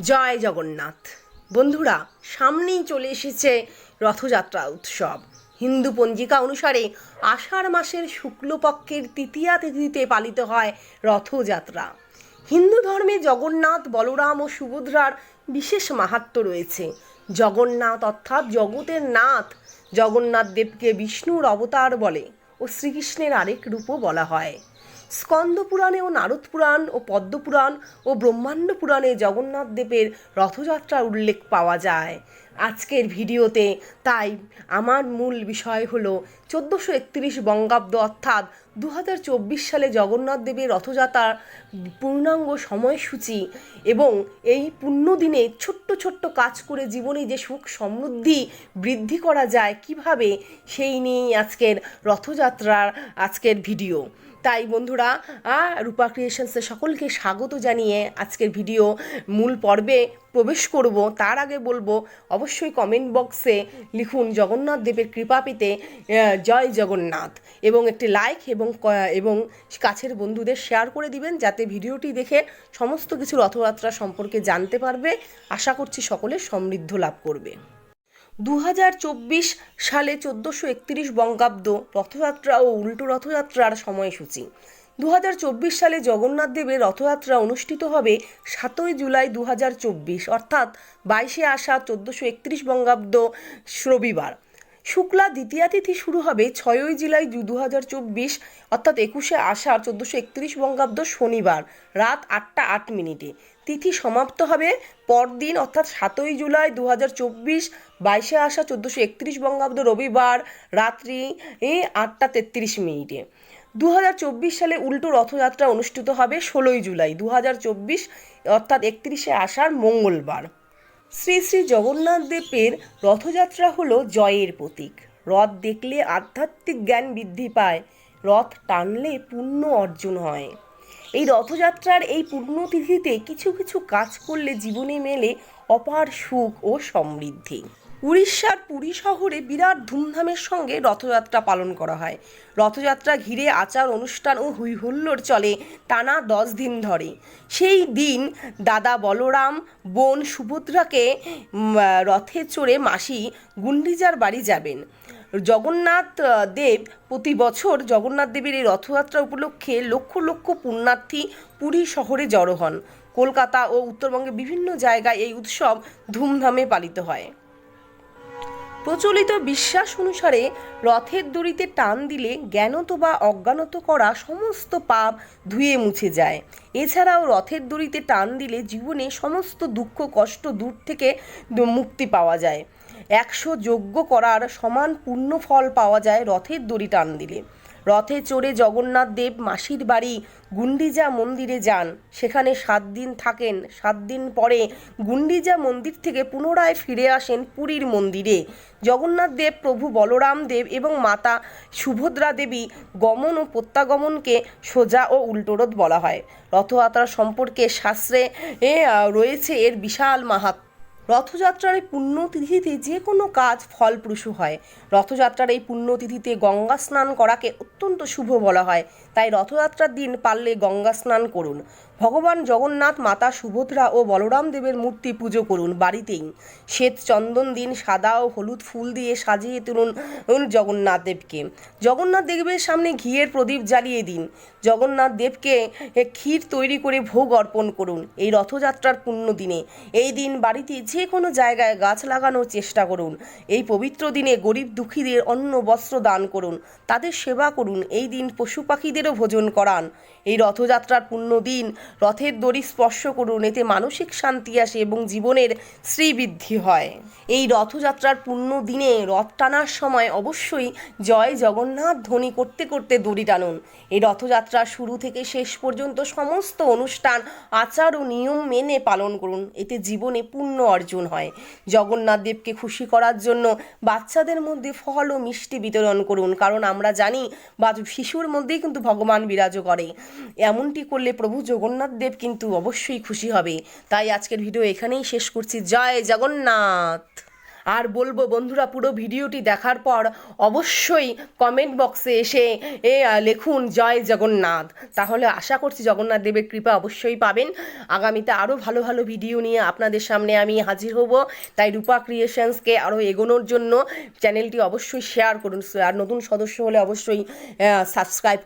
জয় জগন্নাথ। বন্ধুরা, সামনেই চলে এসেছে রথযাত্রা উৎসব। হিন্দু পঞ্জিকা অনুসারে আষাঢ় মাসের শুক্লপক্ষের তৃতীয়া তিথিতে পালিত হয় রথযাত্রা। হিন্দু ধর্মে জগন্নাথ, বলরাম ও সুভদ্রার বিশেষ মাহাত্ম্য রয়েছে। জগন্নাথ অর্থাৎ জগতের নাথ, জগন্নাথ দেবকে বিষ্ণুর অবতার বলে ও শ্রীকৃষ্ণের আরেক রূপও বলা হয়। স্কন্দ পুরাণে ও নারদ পুরাণ ও পদ্মপুরাণ ও ব্রহ্মাণ্ড পুরাণে জগন্নাথ দেবের রথযাত্রার উল্লেখ পাওয়া যায়। আজকের ভিডিওতে তাই আমার মূল বিষয় হলো চোদ্দোশো একত্রিশ বঙ্গাব্দ অর্থাৎ দু হাজার চব্বিশ সালে জগন্নাথ দেবের রথযাত্রার পূর্ণাঙ্গ সময়সূচি এবং এই পুণ্যদিনে ছোট্ট ছোট্ট কাজ করে জীবনে যে সুখ সমৃদ্ধি বৃদ্ধি করা যায় কীভাবে, সেই নিয়েই আজকের রথযাত্রার আজকের ভিডিও। তাই বন্ধুরা রূপা ক্রিয়েশনসের সকলকে স্বাগত জানিয়ে আজকের ভিডিও মূল পর্বে প্রবেশ করব। তার আগে বলব, অবশ্যই কমেন্ট বক্সে লিখুন জগন্নাথ দেবের কৃপা পেতে জয় জগন্নাথ। এবং একটি লাইক এবং এবং কাছের বন্ধুদের শেয়ার করে দিবেন, যাতে ভিডিওটি দেখে সমস্ত কিছু রথযাত্রা সম্পর্কে জানতে পারবে। আশা করছি সকলে সমৃদ্ধ লাভ করবে। দু হাজার চব্বিশ সালে চোদ্দোশো একত্রিশ বঙ্গাব্দ রথযাত্রা ও উল্টো রথযাত্রার সময়সূচি। দু হাজার চব্বিশ সালে জগন্নাথ দেবের রথযাত্রা অনুষ্ঠিত হবে সাতই জুলাই দু হাজার চব্বিশ, অর্থাৎ বাইশে আষাঢ় চোদ্দোশো একত্রিশ বঙ্গাব্দ রবিবার। শুক্লা দ্বিতীয়া তিথি শুরু হবে ছয়ই জুলাই দু হাজার চব্বিশ, অর্থাৎ একুশে আষাঢ় চোদ্দোশো একত্রিশ বঙ্গাব্দ শনিবার, রাত আটটা আট মিনিটে। তিথি সমাপ্ত হবে পরদিন, অর্থাৎ সাতই জুলাই দু হাজার চব্বিশ, বাইশে আসা চোদ্দোশো একত্রিশ বঙ্গাব্দ রবিবার রাত্রি আটটা তেত্রিশ মিনিটে। দু হাজার চব্বিশ সালে উল্টো রথযাত্রা অনুষ্ঠিত হবে ষোলোই জুলাই দু চব্বিশ, অর্থাৎ একত্রিশে আষাঢ় মঙ্গলবার। শ্রী শ্রী জগন্নাথ দেবের রথযাত্রা হলো জয়ের প্রতীক। রথ দেখলে আধ্যাত্মিক জ্ঞান বৃদ্ধি পায়, রথ টানলে পুণ্য অর্জন হয়। এই রথযাত্রার এই পুণ্যতিথিতে কিছু কিছু কাজ করলে জীবনে মেলে অপার সুখ ও সমৃদ্ধি। উড়িষ্যার পুরী শহরে বিরাট ধুমধামের সঙ্গে রথযাত্রা পালন করা হয়। রথযাত্রা ঘিরে আচার, অনুষ্ঠান ও হুই হুল্লোড় চলে টানা দশ দিন ধরে। সেই দিন দাদা বলরাম, বোন সুভদ্রাকে রথে চড়ে মাসি গুন্ডিজার বাড়ি যাবেন। জগন্নাথ দেব প্রতি বছর জগন্নাথ দেবের এই রথযাত্রা উপলক্ষে লক্ষ লক্ষ পুণ্যার্থী পুরী শহরে জড়ো হন। কলকাতা ও উত্তরবঙ্গের বিভিন্ন জায়গায় এই উৎসব ধুমধামে পালিত হয়। প্রচলিত বিশ্বাস অনুসারে রথের দড়িতে টান দিলে জ্ঞানত বা অজ্ঞানত করা সমস্ত পাপ ধুয়ে মুছে যায়। এছাড়াও রথের দড়িতে টান দিলে জীবনে সমস্ত দুঃখ, কষ্ট দূর থেকে মুক্তি পাওয়া যায়। একশো যজ্ঞ করার সমান পূর্ণ ফল পাওয়া যায় রথের দড়ি টান দিলে। রথে চড়ে জগন্নাথ দেব মাসির বাড়ি গুন্ডিজা মন্দিরে যান। সেখানে সাত দিন থাকেন। সাত দিন পরে গুন্ডিজা মন্দির থেকে পুনরায় ফিরে আসেন পুরীর মন্দিরে। জগন্নাথ দেব, প্রভু বলরাম দেব এবং মাতা সুভদ্রা দেবী গমন ও প্রত্যাগমনকে সোজা ও উল্টোরথ বলা হয়। রথযাত্রা সম্পর্কে শাস্ত্রে রয়েছে এর বিশাল মাহাত্ম্য রথযাত্রার এই পুণ্যতিথিতে যে কোনো কাজ ফলপ্রসূ হয়। রথযাত্রার এই পুণ্যতিথিতে গঙ্গা স্নান করাকে অত্যন্ত শুভ বলা হয়। তাই রথযাত্রার দিন পারলে গঙ্গা স্নান করুন। ভগবান জগন্নাথ, মাতা সুভদ্রা ও বলরাম দেবের মূর্তি পুজো করুন বাড়িতেই। শ্বেত চন্দন দিন সাদা ও হলুদ ফুল দিয়ে সাজিয়ে তুলুন জগন্নাথ দেবকে। জগন্নাথ দেবের সামনে ঘিয়ের প্রদীপ জ্বালিয়ে দিন। জগন্নাথ দেবকে ক্ষীর তৈরি করে ভোগ অর্পণ করুন এই রথযাত্রার পুণ্য দিনে। এই দিন বাড়িতে যে কোনো জায়গায় গাছ লাগানোর চেষ্টা করুন। এই পবিত্র দিনে গরিব দুঃখীদের অন্ন বস্ত্র দান করুন। তাদের সেবা করুন। এই দিন পশু পাখিদেরও ভোজন করান। এই রথযাত্রার পুণ্য দিন রথের দড়ি স্পর্শ করুন, এতে মানসিক শান্তি আসে এবং জীবনের শ্রীবৃদ্ধি হয়। এই রথযাত্রার পুণ্য দিনে রথ টানার সময় অবশ্যই জয় জগন্নাথ ধ্বনি করতে করতে দড়ি টানুন। এই রথযাত্রা শুরু থেকে শেষ পর্যন্ত সমস্ত অনুষ্ঠান, আচার ও নিয়ম মেনে পালন করুন, এতে জীবনে পুণ্য অর্জন হয়। জগন্নাথ দেবকে খুশি করার জন্য বাচ্চাদের মধ্যে ফল ও মিষ্টি বিতরণ করুন, কারণ আমরা জানি বা শিশুর মধ্যেই কিন্তু ভগবান বিরাজ করে। এমনটি করলে প্রভু জগন্নাথ দেব কিন্তু অবশ্যই খুশি হবে। তাই আজকের ভিডিও এখানেই শেষ করছি। জয় জগন্নাথ। আর বলব বন্ধুরা, পুরো ভিডিওটি দেখার পর অবশ্যই কমেন্ট বক্সে এসে, এ লিখুন জয় জগন্নাথ। তাহলে আশা করছি জগন্নাথ দেবের কৃপা অবশ্যই পাবেন। আগামীতে আরও ভালো ভালো ভিডিও নিয়ে আপনাদের সামনে আমি হাজির হব। তাই রূপা ক্রিয়েশনসকে আরও এগোনোর জন্য চ্যানেলটি অবশ্যই শেয়ার করুন। আর নতুন সদস্য হলে অবশ্যই সাবস্ক্রাইব করুন